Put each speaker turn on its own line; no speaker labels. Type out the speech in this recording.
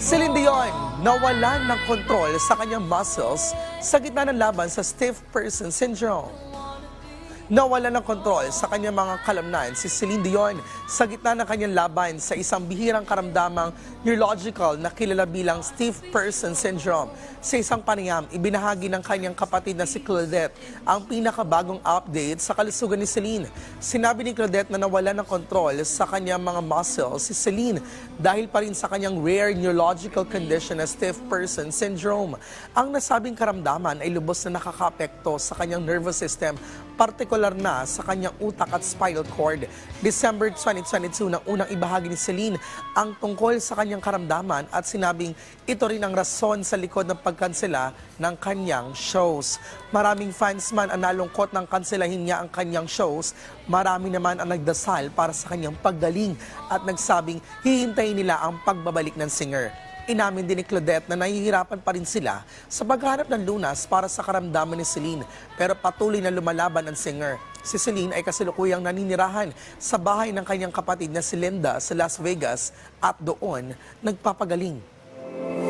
Celine Dion, nawalan ng kontrol sa kanyang muscles sa gitna ng laban sa stiff person syndrome. Nawalan ng kontrol sa kanyang mga kalamnan si Celine Dion sa gitna ng kanyang laban sa isang bihirang karamdamang neurological na kilala bilang stiff person syndrome. Sa isang panayam, ibinahagi ng kanyang kapatid na si Claudette ang pinakabagong update sa kalusugan ni Celine. Sinabi ni Claudette na nawalan ng kontrol sa kanyang mga muscles si Celine dahil pa rin sa kanyang rare neurological condition na stiff person syndrome. Ang nasabing karamdaman ay lubos na nakakapekto sa kanyang nervous system, partikular na sa kanyang utak at spinal cord. December 2022 nang unang ibahagi ni Celine ang tungkol sa kanyang karamdaman at sinabing ito rin ang rason sa likod ng pagkansela ng kanyang shows. Maraming fans man ang nalungkot ng kanselahin niya ang kanyang shows, marami naman ang nagdasal para sa kanyang paggaling at nagsabing hihintayin nila ang pagbabalik ng singer. Inamin din ni Claudette na nahihirapan pa rin sila sa paghanap ng lunas para sa karamdaman ni Celine pero patuloy na lumalaban ang singer. Si Celine ay kasalukuyang naninirahan sa bahay ng kanyang kapatid na si Linda sa Las Vegas at doon nagpapagaling.